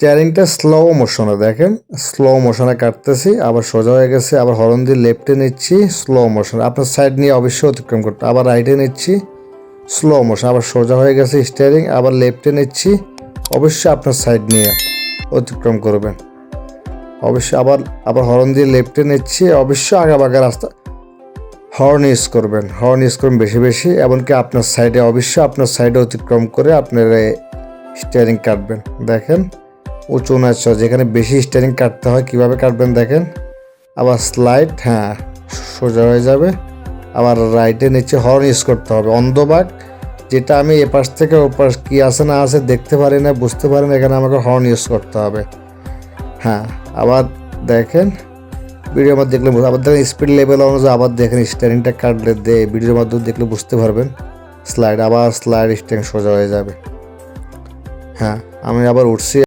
স্টিয়ারিংটা slow মোশনে দেখেন। Slow মোশনে কাটতেছি, আবার সোজা হয়ে গেছে, আবার হরন দিয়ে লেফটে নিচ্ছি স্লো মোশন আপনার সাইড নিয়ে অবশ্যই অতিক্রম করতে আবার রাইটে নিচ্ছি স্লো মোশন আবার সোজা হয়ে গেছে স্টিয়ারিং আবার লেফটে নিচ্ছি, অবশ্যই আপনার সাইড নিয়ে অতিক্রম করবেন। অবশ্যই আবার আবার হরন দিয়ে লেফটে নিচ্ছি, অবশ্যই আগা বাগা রাস্তা হর্ন ইউজ করবেন। হর্ন ইউজ করবেন বেশি বেশি, এমনকি আপনার সাইডে অবশ্যই আপনার সাইডে অতিক্রম করে আপনার স্টিয়ারিং কাটবেন। দেখেন। উঁচু নাচ যেখানে বেশি স্টিয়ারিং কাটতে হয়, কীভাবে কাটবেন দেখেন? আবার স্লাইড হ্যাঁ সোজা হয়ে যাবে। আবার রাইটে নিচে হর্ন ইউজ করতে হবে অন্ধবাগ যেটা আমি এপাশ থেকে ওপাশ কি আছে না আছে দেখতে পারি না, বুঝতে পারি না, এখানে আমাকে হর্ন ইউজ করতে হবে। হ্যাঁ আবার দেখেন ভিডিওর মধ্যে দেখলে আবার দেখেন স্পিড লেভেল অনুযায়ী আবার দেখেন স্টিয়ারিংটা কাটলে দে ভিডিওর মাধ্যমে দেখলে বুঝতে পারবেন। স্লাইড আবার স্লাইড স্টিয়ারিং সোজা হয়ে যাবে। হ্যাঁ আমি আবার উঠছি।